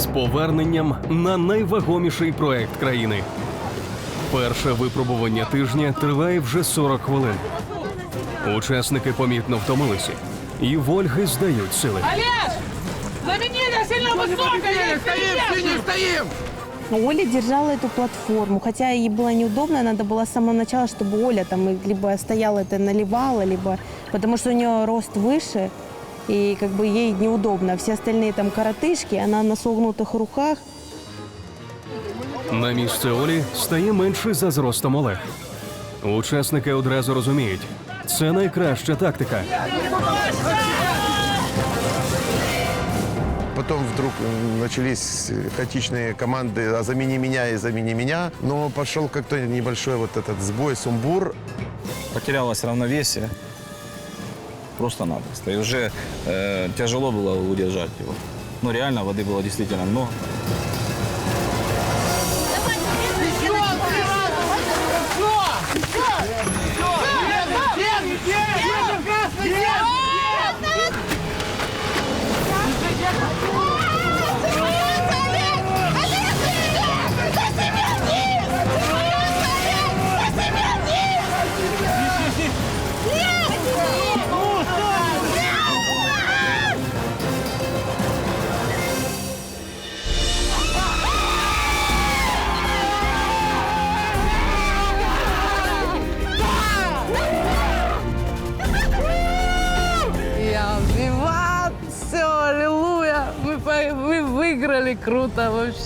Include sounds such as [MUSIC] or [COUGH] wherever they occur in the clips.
З поверненням на найвагоміший проект країни. Перше випробування тижня триває вже 40 хвилин. Учасники помітно втомилися, і Вольги здають сили. Олеж! Знаменитая сильно высокая! Стоим, стоим, Оля держала эту платформу, хотя ей было неудобно, надо было с самого начала, чтобы Оля там либо стояла это наливала, либо потому что у нее рост выше, и как бы ей неудобно. Все остальные там коротышки, она на согнутых руках. На місце Олі стає менший за зростом Олег. Учасники одразу розуміють, це найкраща тактика. Потом вдруг м, начались хаотичные команды «а замени меня» и «замени меня». Но пошел как-то небольшой вот этот сбой, сумбур. потерялось равновесие просто-напросто. И уже э, тяжело было удержать его. Но реально воды было действительно много.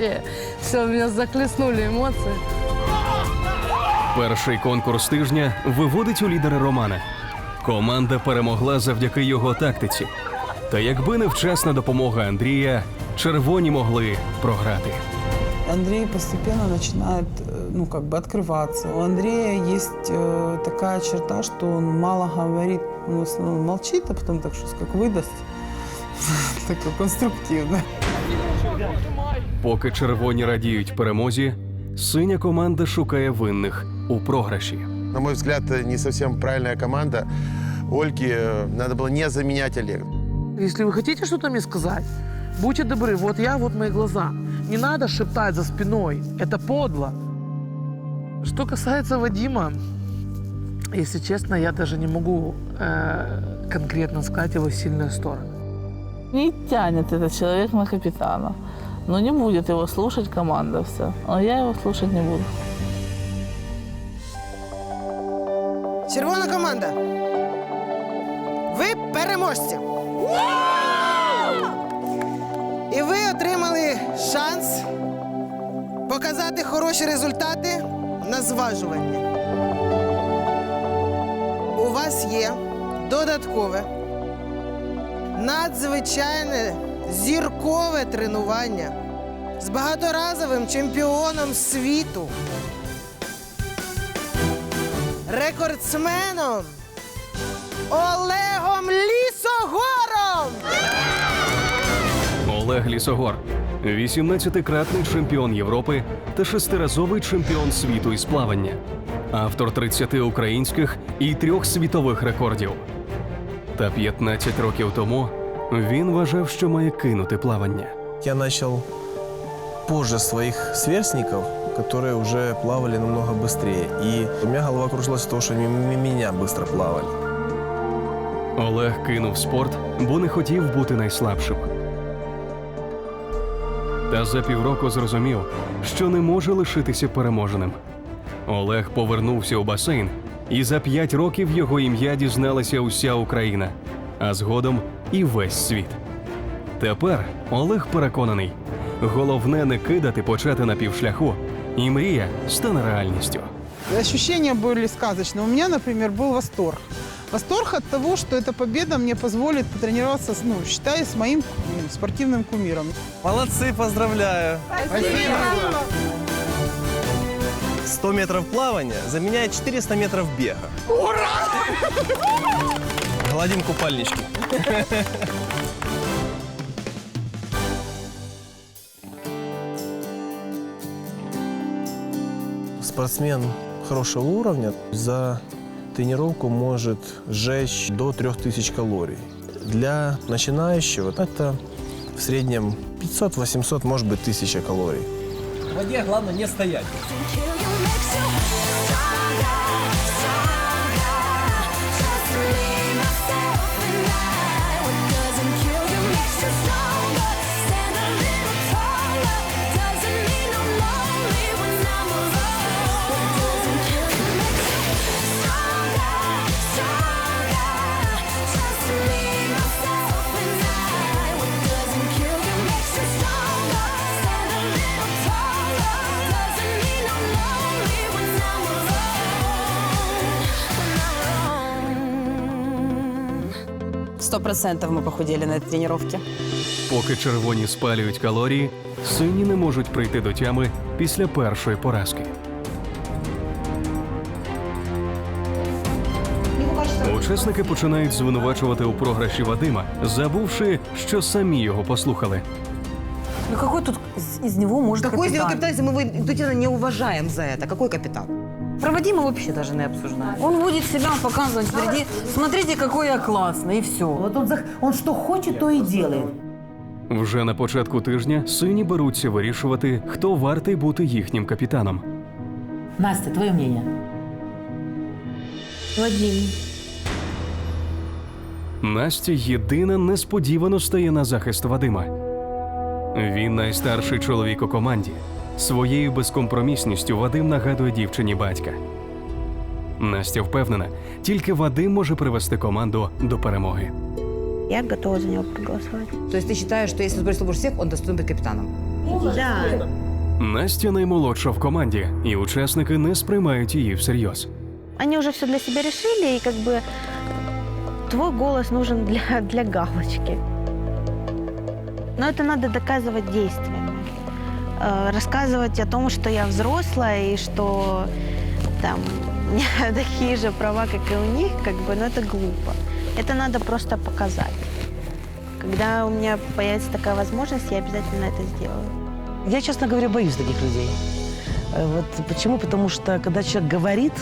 вообще. Все, меня захлестнули эмоции. Перший конкурс тижня виводить у лідера Романа. Команда перемогла завдяки його тактиці. Та якби не вчасна допомога Андрія, червоні могли програти. Андрей постепенно начинает, э, ну, как бы открываться. У Андрея есть э, такая черта, что он мало говорит, он в основном молчит, а потом так что как выдаст. [LAUGHS] Такое конструктивно. Поки червоні радіють перемозі, синя команда шукає винних у програші. На мой взгляд, э, не совсем правильная команда. Ольге э, надо было не заменять Олега. Если вы хотите что-то мне сказать, будьте добры, вот я, вот мои глаза. Не надо шептать за спиной, это подло. Что касается Вадима, если честно, я даже не могу э, конкретно сказать его сильные стороны. Не тянет этот человек на капитана. Но не будет его слушать команда вся. А я его слушать не буду. Червона команда. Ви переможці. І ви отримали шанс показати хороші результати на зважуванні. У вас є додаткове надзвичайне зіркове тренування з багаторазовим чемпіоном світу рекордсменом Олегом Лісогором. Олег Лісогор, 18-кратний чемпіон Європи та шестиразовий чемпіон світу із плавання, автор 30 українських і трьох світових рекордів. Та 15 років тому він вважав, що має кинути плавання. Я начал позже своих сверстников, которые уже плавали намного быстрее. И у меня голова кружилась от того, что они мимо меня быстро плавали. Олег кинув спорт, бо не хотів бути найслабшим. Та за півроку зрозумів, що не може лишитися переможеним. Олег повернувся у басейн, і за п'ять років його ім'я дізналася уся Україна, а згодом і весь світ. Тепер Олег переконаний, головне не кидати почати на півшляху, і мрія стане реальністю. Ощущения были сказочные. У меня, например, был восторг. Восторг от того, что эта победа мне позволит потренироваться, с, ну, считаю, с моим м, спортивным кумиром. Молодцы, поздравляю! 100 метров плавания заменяет 400 метров бега. Гладим купальнички. Спортсмен хорошего уровня за тренировку может сжечь до 3000 калорий. Для начинающего это в среднем 500-800, может быть, 1000 калорий. В воде главное не стоять. Сто процентов мы похудели на этой тренировке. Поки червоні спалюють калорії, сині не можуть прийти до тями після першої поразки. Учасники починають звинувачувати у програші Вадима, забувши, що самі його послухали. Ну какой тут из него может Какой из него капитан? капитан, если мы его интуитивно не уважаем за это? Какой капитан? Про Вадима вообще даже не обсуждаем. Он будет себя показывать впереди. Смотрите, какой я классный, и все. Вот он, он что хочет, то и делает. Вже на початку тижня сині беруться вирішувати, хто вартий бути їхнім капітаном. Настя, твое мнение? Вадим. Настя єдина несподівано стає на захист Вадима. Він найстарший чоловік у команді. Своєю безкомпромісністю Вадим нагадує дівчині батька. Настя впевнена, тільки Вадим може привести команду до перемоги. Я готова за него проголосовать. То есть ты считаешь, что если сбросил больше всех, он достоин быть капитаном? Да. Настя наймолодша в команді, і учасники не сприймають її всерйоз. Они уже все для себя решили, и как бы твой голос нужен для, для галочки. Но это надо доказывать действиями. Э, Рассказывать о том, что я взрослая и что там [LAUGHS] такие же права, как и у них, как бы, ну это глупо. Это надо просто показать. Когда у меня появится такая возможность, я обязательно это сделаю. Я, честно говоря, боюсь таких людей. Э, Вот почему? Потому что когда человек говорит,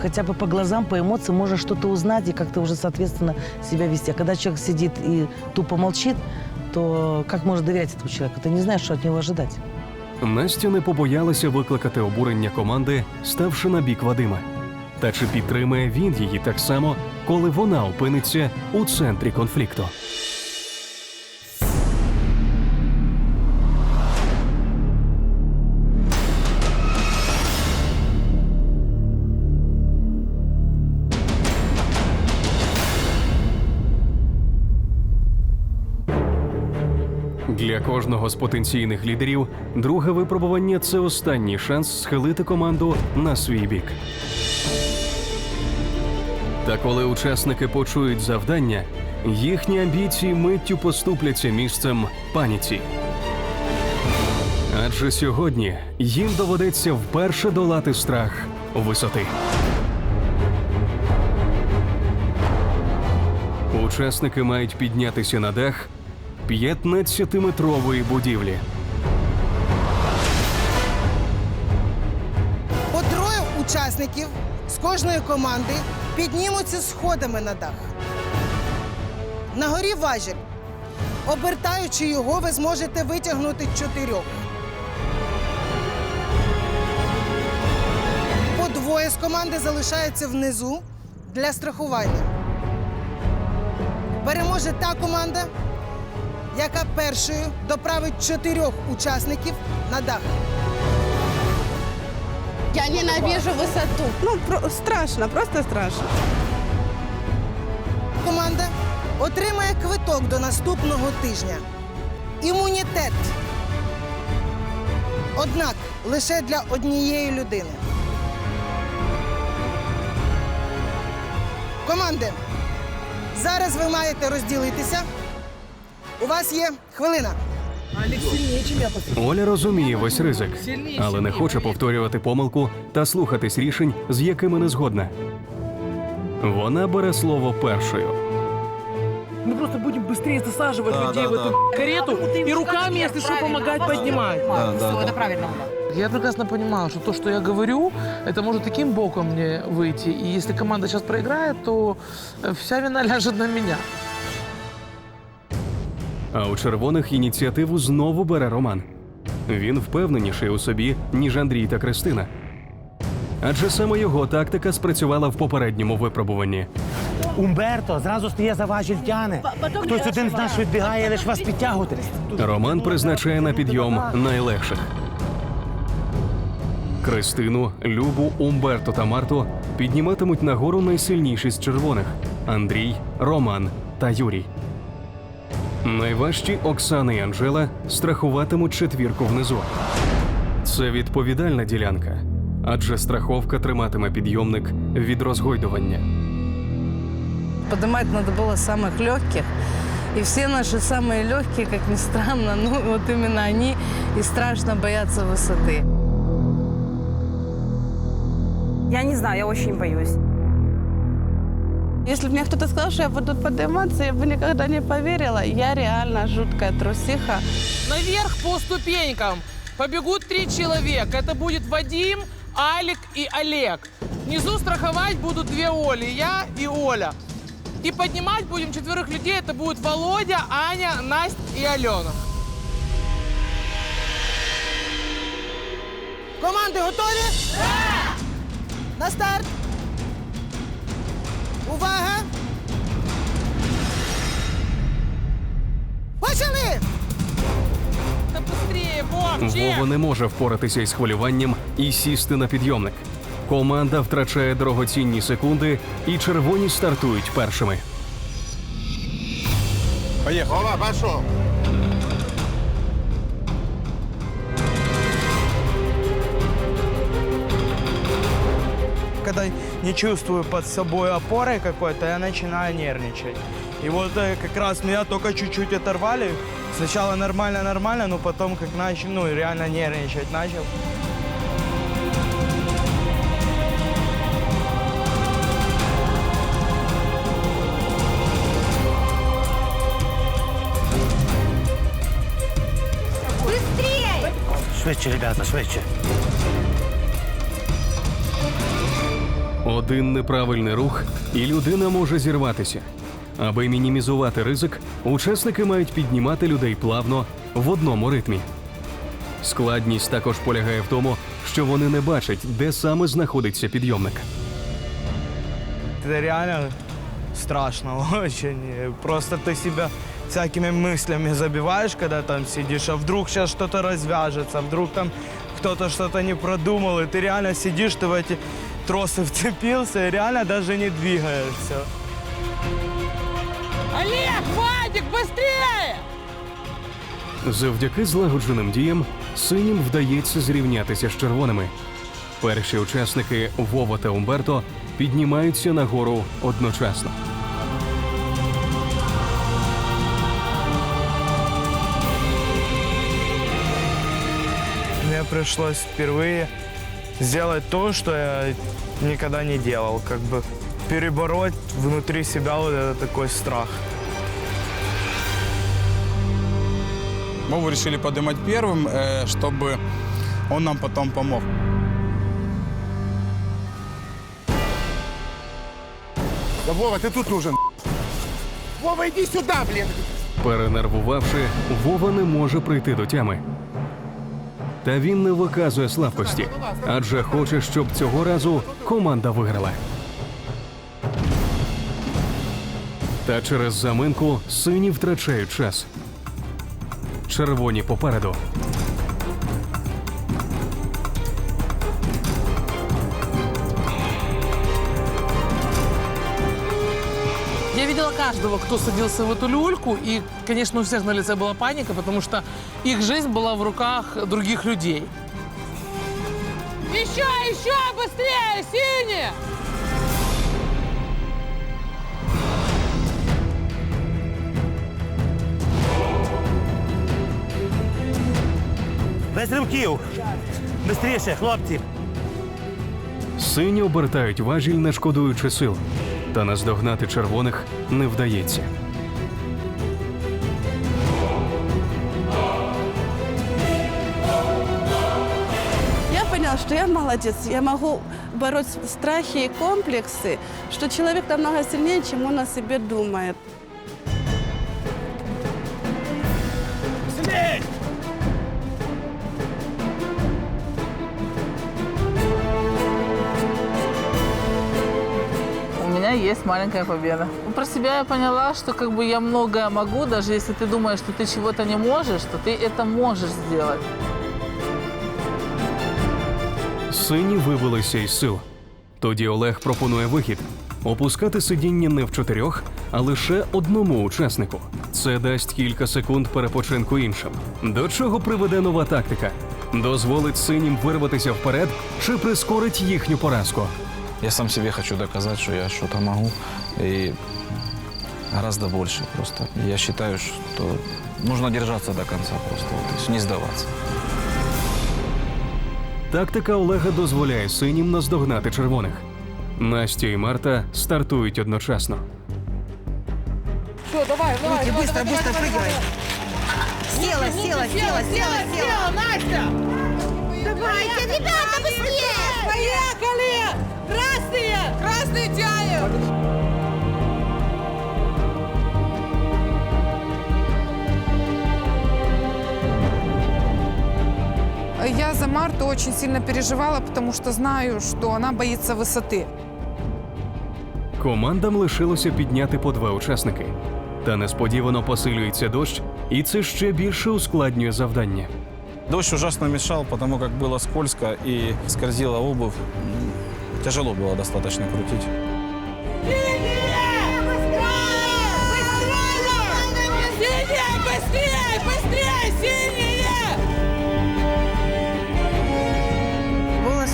хотя бы по глазам, по эмоциям можно что-то узнать и как-то уже, соответственно, себя вести. А когда человек сидит и тупо молчит, то как можно доверять этому человеку? Ты не знаешь, что от него ожидать. Настя не побоялася викликати обурення команди, ставши на бік Вадима. Та чи підтримає він її так само, коли вона опиниться у центрі конфлікту? Кожного з потенційних лідерів друге випробування це останній шанс схилити команду на свій бік. Та коли учасники почують завдання, їхні амбіції миттю поступляться місцем паніці. Адже сьогодні їм доведеться вперше долати страх висоти. Учасники мають піднятися на дах 15-метрової будівлі. По троє учасників з кожної команди піднімуться сходами на дах. На горі важіль. Обертаючи його, ви зможете витягнути чотирьох. По двоє з команди залишаються внизу для страхування. Переможе та команда, яка першою доправить чотирьох учасників на дах. Я ненавижу высоту. Ну, про страшно, просто страшно. Команда отримає квиток до наступного тижня. Імунітет. Однак лише для однієї людини. Команди, зараз ви маєте розділитися. У вас є хвилина. Алекс сильнее, чем я по Оля розуміє весь ризик, але не хоче повторювати помилку та слухатись рішень, з якими не згодна. Вона бере слово першою. Мы просто будем быстрее засаживать Да, людей да, в да. эту карету и руками, если что, помогать поднимать. Да, да, да. правильно. Я прекрасно понимал, что то, что я говорю, это может таким боком мне выйти. И если команда сейчас проиграет, то э, вся вина ляжет [LAUGHS] на меня. А у червоних ініціативу знову бере Роман. Він впевненіший у собі, ніж Андрій та Кристина. Адже саме його тактика спрацювала в попередньому випробуванні. Умберто зразу стає за важіль тяне. Хтось один з нас відбігає, лиш вас підтягуватись. Роман призначає на підйом найлегших. Кристину, Любу, Умберто та Марту підніматимуть нагору найсильніші з червоних Андрій, Роман та Юрій. Найважчі Оксана і Анжела страхуватимуть четвірку внизу. Це відповідальна ділянка, адже страховка триматиме підйомник від розгойдування. Поднимать надо было самых легких. И все наши самые легкие, как ни странно, ну вот именно они и страшно боятся высоты. Я не знаю, я очень боюсь. Если бы мне кто-то сказал, что я буду подниматься, я бы никогда не поверила. Я реально жуткая трусиха. Наверх по ступенькам побегут три человека. Это будет Вадим, Алик и Олег. Внизу страховать будут две Оли, я и Оля. И поднимать будем четверых людей. Это будут Володя, Аня, Настя и Алена. Команди готові? На старт. Увага! Почали! Да быстрее, Вовчик! Вова не може впоратися із хвилюванням і сісти на підйомник. Команда втрачає дорогоцінні секунди, і червоні стартують першими. Вова, пошел. Когда не чувствую под собой опоры какой-то, я начинаю нервничать. И вот э, как раз меня только чуть-чуть оторвали. Сначала нормально-нормально, но потом как начал, ну, реально нервничать начал. Швидше, ребята, швидше. Один неправильний рух, і людина може зірватися. Аби мінімізувати ризик, учасники мають піднімати людей плавно в одному ритмі. Складність також полягає в тому, що вони не бачать, де саме знаходиться підйомник. Это реально страшно [LAUGHS] очень. И Просто ты себя всякими мыслями забиваешь, когда там сидишь, а вдруг сейчас что-то развяжется, вдруг там кто-то что-то не продумал, и ты реально сидишь, ты в эти тросы вцепился и реально даже не двигаешься. Олег, Вадик, быстрее! Завдяки злагодженим діям синім вдається зрівнятися з червоними. Перші учасники Вова та Умберто піднімаються нагору одночасно. Мне пришлось впервые сделать то, что я никогда не делал, как бы перебороть внутри себя вот этот такой страх. Вову решили поднимать первым, э, чтобы он нам потом помог. Да, Вова, ты тут нужен. Вова, иди сюда, блин. Перенервувавши, Вова не може прийти до тями. Та він не виказує слабкості, адже хоче, щоб цього разу команда виграла. Та через заминку сині втрачають час. Червоні попереду. Я видела каждого, кто садился в эту люльку, и, конечно, у всех на лице была паника, потому что их жизнь была в руках других людей. Еще, еще быстрее, синие! Без римків. Бистріше, хлопці. Сині обертають важіль, не шкодуючи сил. Та наздогнати червоних не вдається. Что я молодец. Я могу бороть страхи и комплексы, что человек намного сильнее, чем он о себе думает. У меня есть маленькая победа. Про себя я поняла, что как бы я многое могу, даже если ты думаешь, что ты чего-то не можешь, то ты это можешь сделать. Сині вивелися із сил. Тоді Олег пропонує вихід опускати сидіння не в чотирьох, а лише одному учаснику. Це дасть кілька секунд перепочинку іншим. До чого приведе нова тактика? Дозволить синім вирватися вперед чи прискорить їхню поразку? Я сам себе хочу доказать, что я что-то могу. И гораздо больше просто. Я считаю, что нужно держаться до конца просто. То есть не сдаваться. Тактика Олега дозволяє синім наздогнати червоних. Настя і Марта стартують одночасно. Все, давай, давай, давай, быстро, давай, быстро давай, прыгай. давай. Села, села, села, села, села. Настя! Давайте, ребята, быстрее! Поехали! Красные! Красные тянем! Я за Марту очень сильно переживала, потому что знаю, что она боится высоты. Командам лишилося підняти по два учасники. Та несподівано посилюється дощ, і це ще більше ускладнює завдання. Дождь ужасно мешал, потому как было скользко и скользила обувь. М, Тяжело было достаточно крутить. Синие, быстрее, быстрее, синие!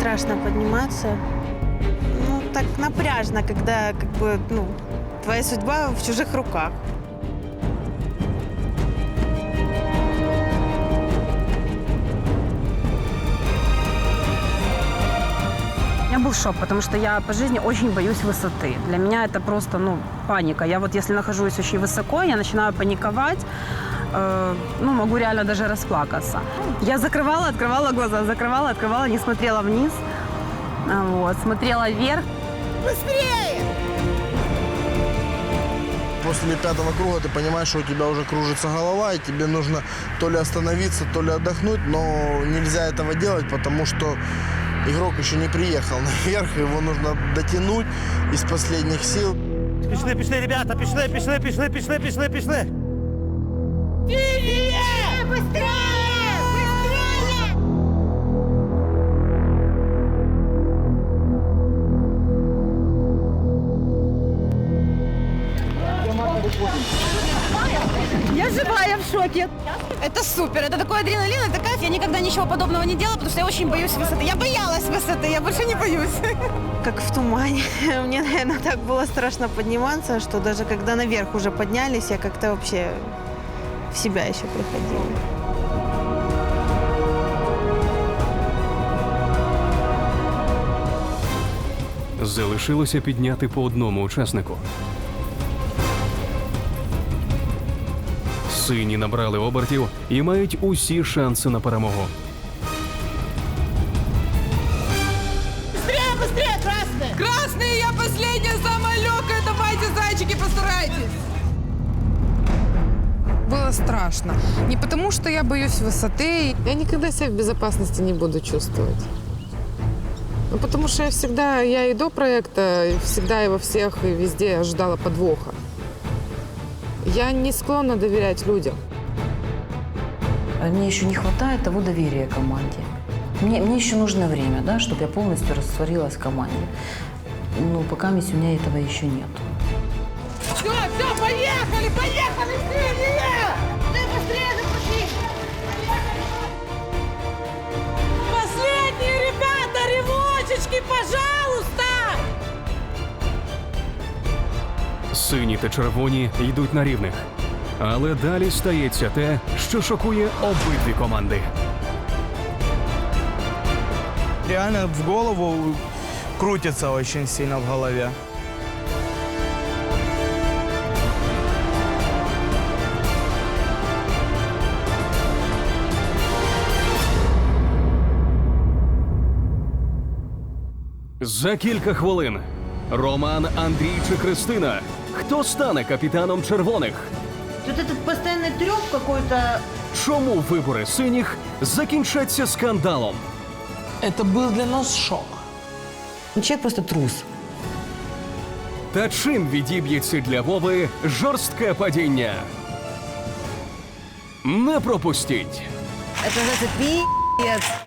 Страшно подниматься. Ну, так напряжно, когда как бы, ну, твоя судьба в чужих руках. Меня был шок, потому что я по жизни очень боюсь высоты. Для меня это просто, ну, паника. Я вот если нахожусь очень высоко, я начинаю паниковать, э, ну, могу реально даже расплакаться. Я закрывала, открывала глаза, закрывала, открывала, не смотрела вниз, А, вот, смотрела вверх. Быстрее! После пятого круга ты понимаешь, что у тебя уже кружится голова, и тебе нужно то ли остановиться, то ли отдохнуть, но нельзя этого делать, потому что игрок еще не приехал [LAUGHS] наверх, его нужно дотянуть из последних сил. Пішли, пішли, ребята, пішли, пішли, пішли, пішли, пішли, пішли. Синие! Быстрее! Быстрее! Я живая в шоке. Это супер, это такой адреналин, это кайф. Я никогда ничего подобного не делала, потому что я очень боюсь высоты. Я боялась высоты, я больше не боюсь. Как в тумане. [LAUGHS] Мне, наверное, так было страшно подниматься, что даже когда наверх уже поднялись, я как-то вообще в себя еще приходила. Залишилося підняти по одному учаснику. Сині набрали обертів і мають усі шанси на перемогу. Было страшно. Не потому, что я боюсь высоты. Я никогда себя в безопасности не буду чувствовать. Ну, потому что я всегда, я и до проекта, и всегда и во всех, и везде ожидала подвоха. Я не склонна доверять людям. Мне еще не хватает того доверия команде. Мне, мне еще нужно время, да, чтобы я полностью растворилась в команде. Но пока у меня этого еще нет. Все, все, поехали, поехали, синие! Пожалуйста! Сині та червоні йдуть на рівних. Але далі стається те, що шокує обидві команди. Реально в голову крутится очень сильно в голове. За кілька хвилин Роман, Андрій чи Кристина. Хто стане капітаном червоних? Вот этот постоянный треп какой-то Чому вибори синіх закінчаться скандалом? Это был для нас шок. Человек просто трус. Та чим відіб'ється для Вови жорстке падіння? Не пропустіть! Это называется пи***ц.